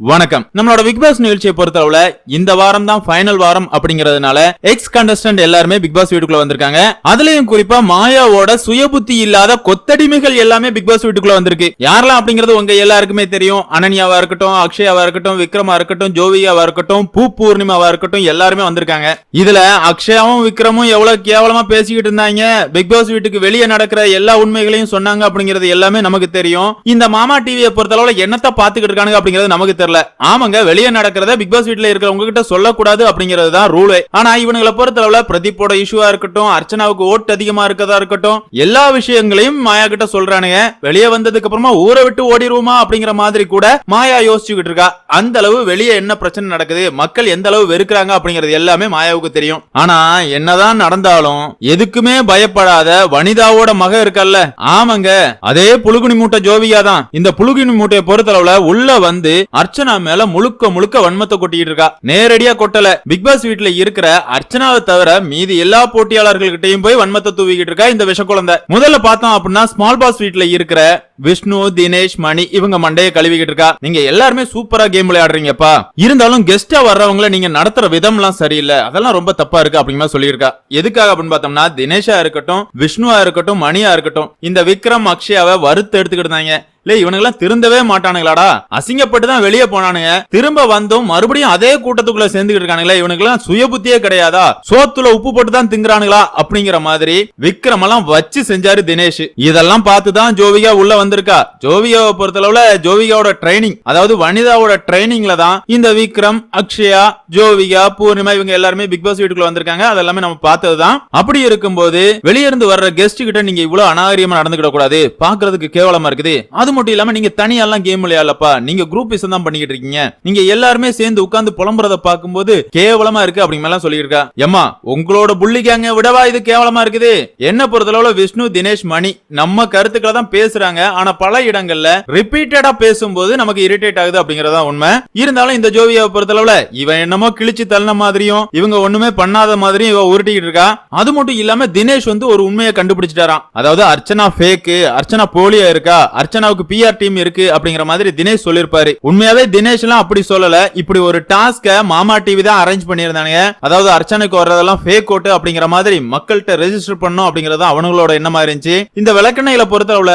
வணக்கம். நம்மளோட big pass நிகழ்ச்சியை பொறுத்தளவுல இந்த வாரம் தான் ஃபைனல் வாரம் அப்படிங்கறதுனால எக்ஸ் கண்டஸ்டன்ட் எல்லாருமே பிக் பாஸ் வீட்டுக்குள்ள வந்திருக்காங்க. அதுலயும் குறிப்பா மாயாவோட சுயபுத்தி இல்லாத கொத்தடிமைகள் எல்லாமே பிக் பாஸ் வீட்டுக்குள்ள வந்திருக்கு. யாரெல்லாம் அப்படிங்கிறது உங்க எல்லாருக்குமே தெரியும். அனன்யாவா இருக்கட்டும் அக்ஷயாவா இருக்கட்டும் விக்ரமா இருக்கட்டும் ஜோவியாவா இருக்கட்டும் பூ பூர்ணிமாவா இருக்கட்டும் எல்லாருமே வந்திருக்காங்க. இதுல அக்ஷயாவும் விக்ரமும் எவ்வளவு கேவலமா பேசிக்கிட்டு இருந்தாங்க. பிக் பாஸ் வீட்டுக்கு வெளியே நடக்கிற எல்லா உண்மைகளையும் சொன்னாங்க அப்படிங்கிறது எல்லாமே நமக்கு தெரியும். இந்த மாமா டிவியை பொறுத்தளவுல என்னத்த பாத்துக்கிட்டு இருக்காங்க அப்படிங்கிறது நமக்கு தெரியல. ஆமாங்க வெளியே நடக்கிறத பிக் பாஸ் வீட்டுல இருக்கிறவங்க கிட்ட சொல்லக்கூடாது அப்படிங்கிறது தான் ரூலே. ஆனா இவனுங்களை பொறுத்தளவுல பிரதீப்போட இஷ்யூவா இருக்கட்டும் அர்ச்சனாவுக்கு ஓட்டு அதிகமா இருக்கதா இருக்கட்டும் எல்லா விஷயங்களையும் மாயா கிட்ட சொல்றானுங்க. வெளியே வந்ததுக்கு அப்புறமா ஊரை விட்டு ஓடிடுவோமா அப்படிங்கிற மாதிரி கூட மாயா யோசிச்சுக்கிட்டு இருக்கா. அந்த அளவு வெளியே என்ன பிரச்சனை நடக்குது மக்கள் எந்த அளவு வெறுக்கிறாங்க அப்படிங்கிறது எல்லாமே மாயாவுக்கு தெரியும். ஆனா என்னதான் நடந்தாலும் எதுக்குமே பயப்படாத வனிதாவோட மக இருக்கல்ல. ஆமாங்க அதே புழுகுனி மூட்டை ஜோவியா தான். இந்த புழுகுனி மூட்டையை பொறுத்தளவுல உள்ள வந்து அர்ச்சனா மேல முழுக்க முழுக்க வன்மத்தை கொட்டிட்டு இருக்கா. நேரடியா கொட்டல. பிக் பாஸ் வீட்ல இருக்கிற அர்ச்சனாவை தவிர மீதி எல்லா போட்டியாளர்கள்கிட்டயும் போய் வன்மத்தை தூவிக்கிட்டு இருக்கா இந்த விஷ குழந்தை முதல்ல பார்த்தோம் அப்படின்னா ஸ்மால் பாஸ் வீட்ல இருக்கிற விஷ்ணு தினேஷ் மணி இவங்க மண்டைய கழுவிக்கிட்டு இருக்கா? நீங்க எல்லாருமே சூப்பரா கேம் விளையாடுறீங்கப்பா. இருந்தாலும் கெஸ்டா வர்றவங்கள நீங்க நடத்துற விதம் எல்லாம் சரியில்லை. அதெல்லாம் ரொம்ப தப்பா இருக்கு அப்படிங்கிற சொல்லியிருக்கா. எதுக்காக அப்படின்னு பார்த்தோம்னா தினேஷா இருக்கட்டும் விஷ்ணுவா இருக்கட்டும் மணியா இருக்கட்டும் இந்த விக்ரம் அக்ஷயாவை வறுத்து எடுத்துக்கிட்டு இருந்தாங்க. இல்ல இவனுங்கெல்லாம் திருந்தவே மாட்டானுங்களாடா. அசிங்கப்பட்டு தான் வெளியே போனானுங்க. திரும்ப வந்தும் மறுபடியும் அதே கூட்டத்துக்குள்ள சேர்ந்துகிட்டு இருக்கானுங்களா. இவனுக்கெல்லாம் சுய புத்தியே கிடையாதா? சோத்துல உப்பு போட்டு தான் திங்குறானுங்களா? அப்படிங்கிற மாதிரி விக்ரம் எல்லாம் வச்சு செஞ்சாரு தினேஷ். இதெல்லாம் பார்த்து தான் ஜோவிகா உள்ள வந்திருக்கா? ஜோவிகாவை பொறுத்தளவுல ஜோவிகாவோட ட்ரைனிங் அதாவது வனிதாவோட ட்ரைனிங்ல தான் இந்த விக்ரம் அக்ஷயா ஜோவிகா பூர்ணிமா இவங்க எல்லாருமே பிக் பாஸ் வீட்டுக்குள்ள வந்திருக்காங்க. அதெல்லாமே நம்ம பார்த்ததுதான். அப்படி இருக்கும்போது வெளியிருந்து வர்ற கெஸ்ட் கிட்ட நீங்க இவ்வளவு அநாகரியமா நடந்துக்கிட கூடாது. பாக்குறதுக்கு கேவலமா இருக்குது. அது மட்டும் இல்லாம நீங்க தனியெல்லாம் கேம் விளையாடலப்பா. நீங்க குரூப் தான் பண்ணிக்கிட்டு இருக்கீங்க. நீங்க எல்லாருமே சேர்ந்து உட்கார்ந்து புலம்புறத பார்க்கும்போது கேவலமா இருக்கு அப்படிங்க எல்லாம் சொல்லியிருக்கா. ஏமா உங்களோட புள்ளிக்காங்க விடவா இது கேவலமா இருக்குது? என்ன பொறுத்தளவுல விஷ்ணு தினேஷ் மணி நம்ம கருத்துக்களை தான் பேசுறாங்க. ஆனா பல இடங்கள்ல ரிப்பீட்டடா பேசும்போது நமக்கு இரிட்டேட் ஆகுது அப்படிங்கறதா உண்மை. இருந்தாலும் இந்த ஜோவியாவை பொறுத்தளவுல இவன் என்னமோ கிழிச்சு தள்ளின மாதிரியும் இவங்க ஒண்ணுமே பண்ணாத மாதிரியும் இவ உருட்டிக்கிட்டு இருக்கா. அது மட்டும் இல்லாம தினேஷ் வந்து ஒரு உண்மையை கண்டுபிடிச்சிட்டாராம். அதாவது அர்ச்சனா ஃபேக்கு அர்ச்சனா போலியா இருக்கா அர்ச்சனாவுக்கு பிஆர் டீம் இருக்கு அப்படிங்கிற மாதிரி தினேஷ் சொல்லிருப்பாரு உண்மையாவே தினேஷ் எல்லாம் அப்படி சொல்லல. இப்படி ஒரு டாஸ்க மாமா டிவி தான் அரேஞ்ச் பண்ணியிருந்தானுங்க. அதாவது அர்ச்சனைக்கு வர்றதெல்லாம் ஃபேக் ஓட்டு அப்படிங்கிற மாதிரி மக்கள்கிட்ட ரெஜிஸ்டர் பண்ணும் அப்படிங்கறது அவனுங்களோட எண்ணமா இருந்துச்சு. இந்த விளக்கணையில பொறுத்தளவுல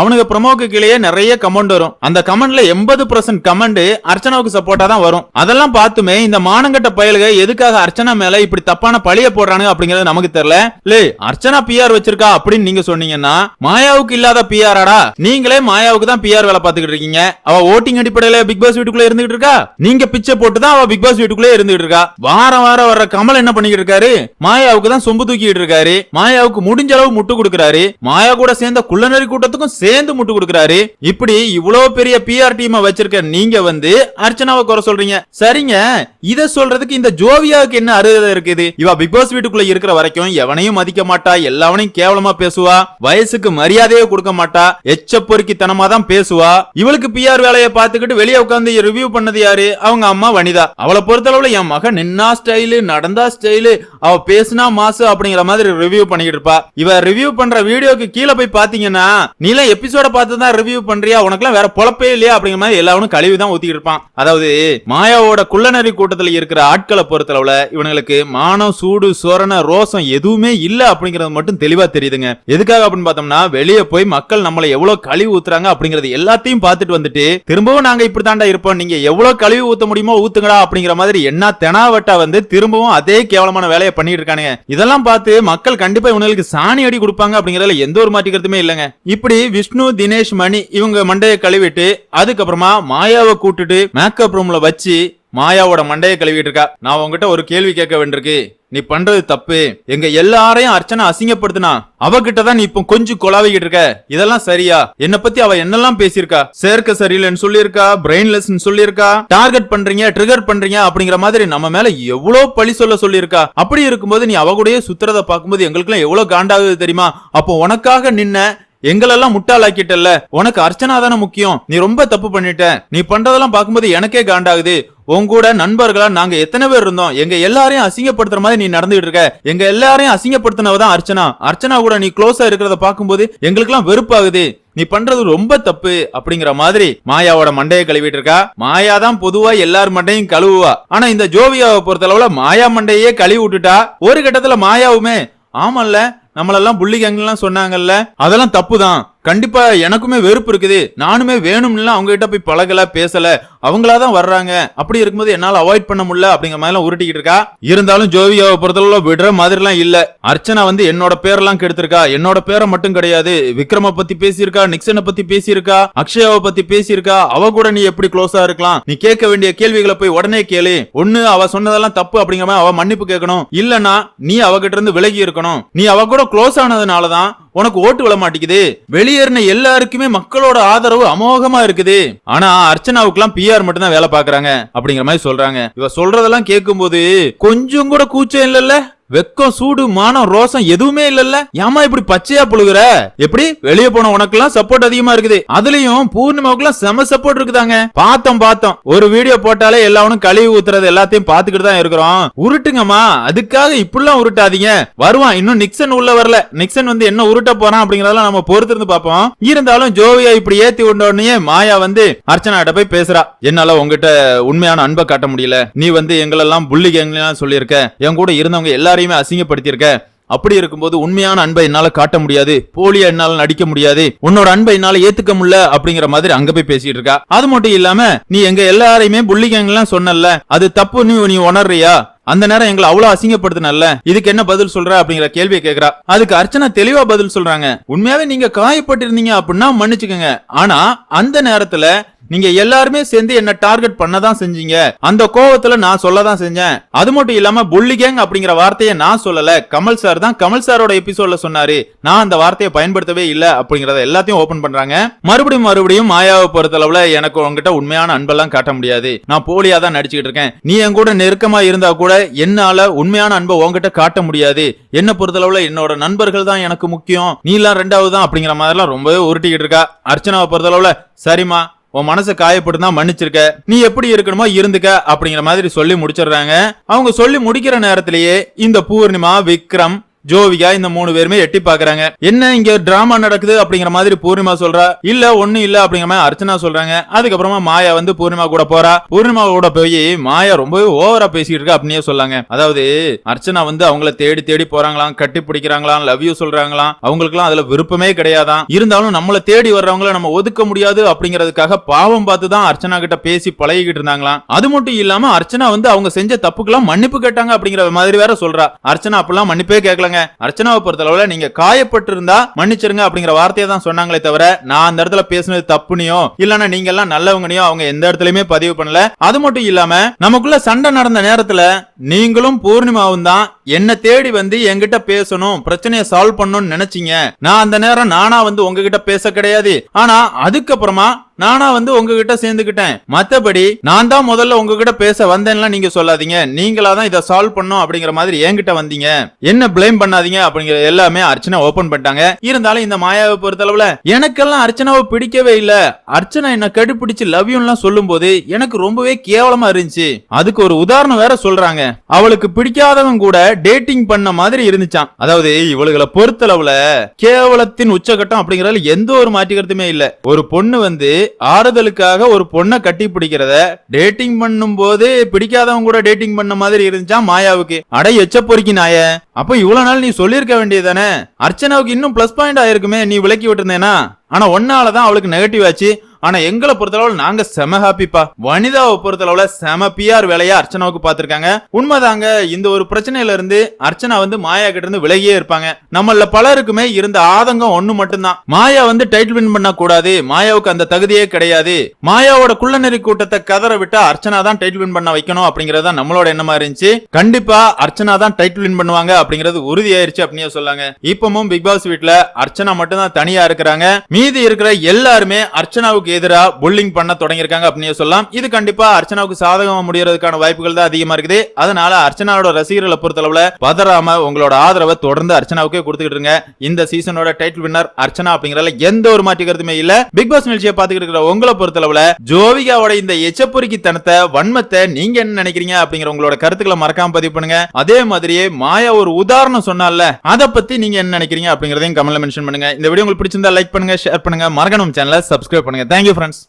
அவனுக்கு ப்ரமோக்கு கீழேயே நிறைய கமெண்ட் வரும். அந்த கமெண்ட்ல எண்பது பர்சன்ட் கமெண்ட் அர்ச்சனாவுக்கு சப்போர்ட்டா தான் வரும். அதெல்லாம் பார்த்துமே இந்த மானங்கட்ட பயலுக எதுக்காக அர்ச்சனா மேல இப்படி தப்பான பழிய போடுறானுங்க அப்படிங்கறது நமக்கு தெரியல. லே அர்ச்சனா பிஆர் வச்சிருக்கா அப்படின்னு நீங்க சொன்னீங்கன்னா மாயாவுக்கு இல்லாத பிஆராடா நீங்களே மாயாவுக்கு தான் பிஆர் வேலை பார்த்துக்கிட்டு இருக்கீங்க. அவ ஓட்டிங் அடிப்படையில பிக் பாஸ் வீட்டுக்குள்ள இருந்துகிட்டு இருக்கா? நீங்க பிச்சை போட்டு தான் அவ பிக் பாஸ் வீட்டுக்குள்ளே இருந்துகிட்டு இருக்கா? வாரம் வாரம் வர்ற கமல் என்ன பண்ணிக்கிட்டு இருக்காரு? மாயாவுக்கு தான் சொம்பு தூக்கிட்டு இருக்காரு. மாயாவுக்கு முடிஞ்ச அளவு முட்டு கொடுக்கிறாரு. மாயா கூட சேர்ந்த குள்ளநரி கூட்டத்துக்கும் சேர்ந்து முட்டு கொடுக்கிறாரு. இப்படி இவ்வளவு பெரிய பிஆர் டீம் வச்சிருக்க நீங்க வந்து அர்ச்சனாவை குறை சொல்றீங்க. சரிங்க. இத சொல்றதுக்கு இந்த ஜோவியாவுக்கு என்ன அருகதை இருக்குது? இவ பிக் பாஸ் வீட்டுக்குள்ள இருக்கிற வரைக்கும் எவனையும் மதிக்க மாட்டா எல்லாவனையும் கேவலமா பேசுவா. வயசுக்கு மரியாதையே கொடுக்க மாட்டா. எச்ச பொறுக்கித்தனமா தான் பேசுவா. இவளுக்கு பிஆர் வேலையை பார்த்துக்கிட்டு வெளியே உட்காந்து ரிவ்யூ பண்ணது யாரு? அவங்க அம்மா வனிதா. அவளை பொறுத்தளவுல என் மகன் நின்னா ஸ்டைலு நடந்தா ஸ்டைலு அவ பேசுனா மாசு அப்படிங்கிற மாதிரி ரிவ்யூ பண்ணிக்கிட்டு இருப்பா. இவ ரிவ்யூ பண்ற வீடியோக்கு கீழே போய் பாத்தீங்கன்னா நீலாம் எபிசோட பார்த்து தான் ரிவ்யூ பண்றியா? உனக்குலாம் வேற பொழப்பே இல்லையா? அப்படிங்கிற மாதிரி எல்லாரும் கழிவு தான் ஊத்திக்கிட்டு இருப்பான். அதாவது மாயாவோட குள்ளநரி கூட்டத்துல இருக்கிற ஆட்களை பொறுத்தளவுல இவனுங்களுக்கு மானம் சூடு சோரண ரோசம் எதுவுமே இல்ல அப்படிங்கறது மட்டும் தெளிவா தெரியுதுங்க. எதுக்காக அப்படின்னு பார்த்தோம்னா வெளியே போய் மக்கள் நம்மளை எவ்வளவு கழிவு ஊத்துறாங்க அப்படிங்கறது எல்லாத்தையும் பார்த்துட்டு வந்துட்டு திரும்பவும் நாங்க இப்படி தாண்டா இருப்போம் நீங்க எவ்வளவு கழிவு ஊத்த முடியுமோ ஊத்துங்கடா அப்படிங்கிற மாதிரி என்ன தெனாவட்டா வந்து திரும்பவும் அதே கேவலமான வேலையை பண்ணிட்டு இருக்கானுங்க. இதெல்லாம் பார்த்து மக்கள் கண்டிப்பா இவங்களுக்கு சாணி அடி கொடுப்பாங்க அப்படிங்கறதுல எந்த ஒரு மாற்றிக்கிறதுமே இல்லைங்க. இப்படி விஷ்ணு தினேஷ் மணி இவங்க மண்டையை கழுவிட்டு அதுக்கப்புறமா மாயாவை கூட்டுட்டு மேக்கப் ரூம்ல வச்சு மாயாவோட மண்டையை கழுவிட்டு இருக்கா நான் உங்ககிட்ட ஒரு கேள்வி கேட்க வேண்டியிருக்கு. நீ பண்றது தப்பு. எங்க எல்லாரையும் அர்ச்சனை அசிங்கப்படுத்தினா அவகிட்ட தான் நீ இப்போ கொஞ்சம் குழாவிக்கிட்டு இருக்க. இதெல்லாம் சரியா? என்ன பத்தி அவ என்னெல்லாம் பேசியிருக்கா? சேர்க்க சரியில்லைன்னு சொல்லியிருக்கா? பிரெயின்லெஸ் சொல்லியிருக்கா? டார்கெட் பண்றீங்க ட்ரிகர் பண்றீங்க அப்படிங்கிற மாதிரி நம்ம மேல எவ்வளவு பழி சொல்ல சொல்லியிருக்கா? அப்படி இருக்கும்போது நீ அவ கூடயே சுத்துறத பார்க்கும்போது எங்களுக்குலாம் எவ்வளவு காண்டாகுது தெரியுமா? அப்போ உனக்காக நின்ன எங்களெல்லாம் முட்டாளாக்கிட்டல்ல. உனக்கு அர்ச்சனா தானே முக்கியம். நீ ரொம்ப தப்பு பண்ணிட்ட. நீ பண்றதெல்லாம் பார்க்கும்போது எனக்கே காண்டாகுது. உன் கூட நண்பர்களா நாங்க எத்தனை பேர் இருந்தோம். எங்க எல்லாரையும் அசிங்கப்படுத்துற மாதிரி நீ நடந்துகிட்டு இருக்க. எங்க எல்லாரையும் அசிங்கப்படுத்தினவதான் அர்ச்சனா. அர்ச்சனா கூட நீ க்ளோஸா இருக்கிறத பார்க்கும்போது எங்களுக்கெல்லாம் வெறுப்பாகுது. நீ பண்றது ரொம்ப தப்பு அப்படிங்கிற மாதிரி மாயாவோட மண்டையை கழுவிட்டு இருக்கா? மாயா தான் பொதுவா எல்லார் மண்டையும் கழுவுவா. ஆனா இந்த ஜோவியாவை பொறுத்தளவுல மாயா மண்டையே கழுவி விட்டுட்டா ஒரு கட்டத்துல மாயாவுமே. ஆமல்ல? நம்மளெல்லாம் புள்ளி கேங்லாம் சொன்னாங்கல்ல அதெல்லாம் தப்பு தான் கண்டிப்பா எனக்குமே வெறுப்பு இருக்குது. நானுமே வேணும்னு அவங்க கிட்ட போய் பழகல பேசல. அவங்களா தான் வர்றாங்க. அப்படி இருக்கும்போது என்னால அவாய்ட் பண்ண முடியல அப்படிங்கிற மாதிரி எல்லாம் உருட்டிக்கிட்டு இருக்கா? இருந்தாலும் ஜோவியாவை பொறுத்தளவுல விடுற மாதிரி எல்லாம் இல்ல. அர்ச்சனா வந்து என்னோட பேரெல்லாம் கெடுத்திருக்கா? என்னோட பேரை மட்டும் கிடையாது. விக்ரம பத்தி பேசியிருக்கா? நிக்சனை பத்தி பேசியிருக்கா? அக்ஷயாவை பத்தி பேசியிருக்கா? அவ கூட நீ எப்படி க்ளோஸா இருக்கலாம்? நீ கேட்க வேண்டிய கேள்விகளை போய் உடனே கேளு. ஒண்ணு அவ சொன்னதெல்லாம் தப்பு அப்படிங்கிற மாதிரி அவ மன்னிப்பு கேட்கணும். இல்லனா நீ அவகிட்ட இருந்து விலகி இருக்கணும். நீ அவ கூட க்ளோஸ் ஆனதுனாலதான் உனக்கு ஓட்டு விழ மாட்டேங்குது. வெளியேறின எல்லாருக்குமே மக்களோட ஆதரவு அமோகமா இருக்குது. ஆனா அர்ச்சனாவுக்குலாம் பிஆர் மட்டும் தான் வேலை பாக்குறாங்க அப்படிங்கிற மாதிரி சொல்றாங்க. இவ சொல்றதெல்லாம் கேட்கும் போது கொஞ்சம் கூட கூச்சம் இல்லல்ல? வெக்கம் சூடு மானம் ரோசம் எதுவுமே இல்லல்ல. ஏமா இப்படி பச்சையா புழுகுற? எப்படி? வெளிய போன உனக்கு எல்லாம் சப்போர்ட் அதிகமா இருக்குது. அதுலயும் பூர்ணிமாவுக்குலாம் செம சப்போர்ட் இருக்குதாங்க. பார்த்தோம் பார்த்தோம். ஒரு வீடியோ போட்டாலே எல்லாவனும் கழுவி ஊத்துறது எல்லாத்தையும் பாத்துக்கிட்டு தான் இருக்கிறோம். உருட்டுங்கம்மா. அதுக்காக இப்படிலாம் உருட்டாதீங்க. வருவான். இன்னும் நிக்சன் உள்ள வரல. நிக்சன் வந்து என்ன உருட்ட போறான் அப்படிங்கறதெல்லாம் நம்ம பொறுத்திருந்து பார்ப்போம். இருந்தாலும் ஜோவியா இப்படி ஏத்தி விட்ட உடனே மாயா வந்து அர்ச்சனா கிட்ட போய் பேசுறா. என்னால உங்ககிட்ட உண்மையான அன்பை காட்ட முடியல. நீ வந்து எங்களெல்லாம் புள்ளி கேங்கலாம் சொல்லியிருக்க. என் கூட இருந்தவங்க எல்லாரையுமே அசிங்கப்படுத்தியிருக்க. அப்படி இருக்கும்போது உண்மையான அன்பை என்னால காட்ட முடியாது. போலியா என்னால நடிக்க முடியாது. உன்னோட அன்பை என்னால ஏத்துக்க முடியல அப்படிங்கிற மாதிரி அங்க போய் பேசிட்டு இருக்கா. அது மட்டும் இல்லாம நீ எங்க எல்லாரையுமே புள்ளிகங்க எல்லாம் சொன்னல அது தப்பு நீ நீ உணர்றியா? அந்த நேரம் எங்களை அவ்வளவு அசிங்கப்படுத்தினல்ல. இதுக்கு என்ன பதில் சொல்ற அப்படிங்கிற கேள்வியை கேக்குறா. அதுக்கு அர்ச்சனா தெளிவா பதில் சொல்றாங்க. உண்மையாவே நீங்க காயப்பட்டிருந்தீங்க அப்படின்னா மன்னிச்சுக்கோங்க. ஆனா அந்த நேரத்துல நீங்க எல்லாருமே சேர்ந்து என்ன டார்கெட் பண்ணதான் செஞ்சீங்க. அந்த கோவத்துல நான் சொல்லதான் செஞ்சேன். அது மட்டும் இல்லாம புள்ளி கேங் அப்படிங்கிற வார்த்தையை நான் சொல்லல. கமல் சார் தான் கமல் சாரோட எபிசோட்ல சொன்னாரு. நான் அந்த வார்த்தையை பயன்படுத்தவே இல்ல அப்படிங்கறத எல்லாத்தையும் ஓபன் பண்றாங்க. மறுபடியும் மறுபடியும் மாயாவை பொறுத்தளவுல எனக்கு உங்ககிட்ட உண்மையான அன்பெல்லாம் காட்ட முடியாது. நான் போலியா தான் நடிச்சுக்கிட்டு இருக்கேன். நீ என் கூட நெருக்கமா இருந்தா கூட என்னால உண்மையான அன்பை உங்ககிட்ட காட்ட முடியாது. என்ன பொறுத்தளவுல என்னோட நண்பர்கள் தான் எனக்கு முக்கியம். நீ எல்லாம் ரெண்டாவது தான் அப்படிங்கிற மாதிரிலாம் ரொம்பவே உருட்டிக்கிட்டு இருக்கா. அர்ச்சனாவை பொறுத்தளவுல சரிம்மா உன் மனசை காயப்பட்டு தான் மன்னிச்சிருக்க. நீ எப்படி இருக்கணுமோ இருந்துக்க அப்படிங்கிற மாதிரி சொல்லி முடிச்சிடுறாங்க. அவங்க சொல்லி முடிக்கிற நேரத்திலேயே இந்த பூர்ணிமா விக்ரம் ஜோவிகா இந்த மூணு பேருமே எட்டி பாக்குறாங்க. என்ன இங்க டிராமா நடக்குது அப்படிங்கிற மாதிரி பூர்ணிமா சொல்றா? இல்ல ஒண்ணு இல்ல அப்படிங்கிற மாதிரி அர்ச்சனா சொல்றாங்க. அதுக்கப்புறமா மாயா வந்து பூர்ணிமா கூட போறா. பூர்ணிமா கூட போய் மாயா ரொம்பவே ஓவரா பேசிட்டு இருக்கா அப்படின்னே சொல்லாங்க. அதாவது அர்ச்சனா வந்து அவங்கள தேடி தேடி போறாங்களாம் கட்டி பிடிக்கிறாங்களாம் லவ் யூ சொல்றாங்களாம். அவங்களுக்குலாம் அதுல விருப்பமே கிடையாதான் இருந்தாலும் நம்மள தேடி வர்றவங்கள நம்ம ஒதுக்க முடியாது அப்படிங்கறதுக்காக பாவம் பார்த்து தான் அர்ச்சனா கிட்ட பேசி பழகிக்கிட்டு இருந்தாங்களாம். அது மட்டும் இல்லாம அர்ச்சனா வந்து அவங்க செஞ்ச தப்புக்கெல்லாம் மன்னிப்பு கேட்டாங்க அப்படிங்கிற மாதிரி வேற சொல்றா. அர்ச்சனா அப்பெல்லாம் மன்னிப்பே கேட்கலங்க அர்ச்சனாவை பொறுத்தளவுல நீங்க காயப்பட்டிருந்தா மன்னிச்சிருங்க அப்படிங்கிற வார்த்தையை தான் சொன்னாங்களே தவிர நான் அந்த இடத்துல பேசுனது தப்புனியோ இல்லன்னா நீங்க எல்லாம் நல்லவங்கனையோ அவங்க எந்த இடத்துலயுமே பதிவு பண்ணல. அது மட்டும் இல்லாம நமக்குள்ள சண்டை நடந்த நேரத்துல நீங்களும் பூர்ணிமாவும் தான் என்ன தேடி வந்து என்கிட்ட பேசணும் பிரச்சனையை சால்வ் பண்ணணும்னு நினைச்சீங்க. நான் அந்த நேரம் நானா வந்து உங்ககிட்ட பேச கிடையாது. ஆனா அதுக்கப்புறமா நானா வந்து உங்ககிட்ட சேர்ந்துக்கிட்டேன் மத்தபடி நான் தான் முதல்ல உங்ககிட்ட பேச வந்தேன்லாம் நீங்க சொல்லாதீங்க. நீங்களா தான் இதை சால்வ் பண்ணும் அப்படிங்கிற மாதிரி என்கிட்ட வந்தீங்க. என்ன ப்ளேம் பண்ணாதீங்க அப்படிங்கிற எல்லாமே அர்ச்சனா ஓபன் பண்ணிட்டாங்க. இருந்தாலும் இந்த மாயாவை பொறுத்தளவுல எனக்கெல்லாம் அர்ச்சனாவை பிடிக்கவே இல்ல. அர்ச்சனா என்ன கடுப்பிடிச்சு லவ் யூன்லாம் சொல்லும் போது எனக்கு ரொம்பவே கேவலமா இருந்துச்சு. அதுக்கு ஒரு உதாரணம் வேற சொல்றாங்க. அவளுக்கு பிடிக்காதவன் கூட டேட்டிங் பண்ண மாதிரி இருந்துச்சாம். அதாவது இவளுகளை பொறுத்தளவுல கேவலத்தின் உச்சகட்டம் அப்படிங்கறதுல எந்த ஒரு மாற்றிக்கிறதுமே இல்ல. ஒரு பொண்ணு வந்து ஆறுதலுக்காக ஒரு பொண்ணை கட்டி பிடிக்கிறத டேட்டிங் பண்ணும் போது பிடிக்காதவங்க கூட டேட்டிங் பண்ண மாதிரி இருந்துச்சா மாயாவுக்கு? அடை எச்ச பொறுக்கி நாய. அப்ப இவ்வளவு நாள் நீ சொல்லியிருக்க வேண்டியதானே அர்ச்சனாவுக்கு இன்னும் பிளஸ் பாயிண்ட் ஆயிருக்குமே நீ விலக்கி விட்டுருந்தேனா? ஆனா ஒன்னாலதான் அவளுக்கு நெகட்டிவ் ஆச்சு. ஆனா எங்களை பொறுத்தளவுல நாங்க செம ஹாப்பிப்பா வனிதாவை பொறுத்தளவுல செம பிஆர் வேலையா அர்ச்சனாவுக்கு பாத்திருக்காங்க உண்மைதாங்க இந்த ஒரு பிரச்சனையில இருந்து அர்ச்சனா வந்து மாயா கிட்ட இருந்து விலகியே இருப்பாங்க. நம்மள பலருக்குமே இருந்த ஆதங்கம் ஒண்ணு மட்டும்தான். மாயா வந்து டைட்டில் வின் பண்ண கூடாது. மாயாவுக்கு அந்த தகுதியே கிடையாது. மாயாவோட குள்ளநெறி கூட்டத்தை கதற விட்டா அர்ச்சனா தான் டைட்டில் வின் பண்ண வைக்கணும் அப்படிங்கறத நம்மளோட எண்ணமா இருந்துச்சு. கண்டிப்பா அர்ச்சனா தான் டைட்டில் வின் பண்ணுவாங்க அப்படிங்கறது உறுதியாயிருச்சு அப்படின்னு சொல்லாங்க. இப்பவும் பிக் பாஸ் வீட்டுல அர்ச்சனா மட்டும் தான் தனியா இருக்கிறாங்க. மீதி இருக்கிற எல்லாருமே அர்ச்சனாவுக்கு எதிராக புல்லிங் பண்ண தொடங்கியிருக்காங்க அப்படின்னு சொல்லலாம். இது கண்டிப்பா அர்ச்சனாவுக்கு சாதகமா முடியறதுக்கான வாய்ப்புகள் தான் அதிகமா இருக்குது. அதனால அர்ச்சனாவோட ரசிகர்களை பொறுத்தளவுல பதறாம உங்களோட ஆதரவை தொடர்ந்து அர்ச்சனாவுக்கே கொடுத்துக்கிட்டு இருங்க. இந்த சீசனோட டைட்டில் வின்னர் அர்ச்சனா அப்படிங்கறதுல எந்த ஒரு மாற்று கருத்துமே இல்ல. பிக் பாஸ் நிகழ்ச்சியை பாத்துக்கிட்டு இருக்கிற உங்களை பொறுத்தளவுல ஜோவிகாவோட இந்த எச்சப்பொறிக்கு தனத்தை வன்மத்தை நீங்க என்ன நினைக்கிறீங்க அப்படிங்கிற உங்களோட கருத்துக்களை மறக்காம பதிவு பண்ணுங்க. அதே மாதிரியே மாயா ஒரு உதாரணம் சொன்னால அதை பத்தி நீங்க என்ன நினைக்கிறீங்க அப்படிங்கறதையும் கமெண்ட்ல மென்ஷன் பண்ணுங்க. இந்த வீடியோ உங்களுக்கு பிடிச்சிருந்தா லைக் பண்ணுங்க ஷேர் பண்ணுங்க. மறக்கணும் சேனலை சப்ஸ்கிரைப் பண்ணுங்க. Thank thank you friends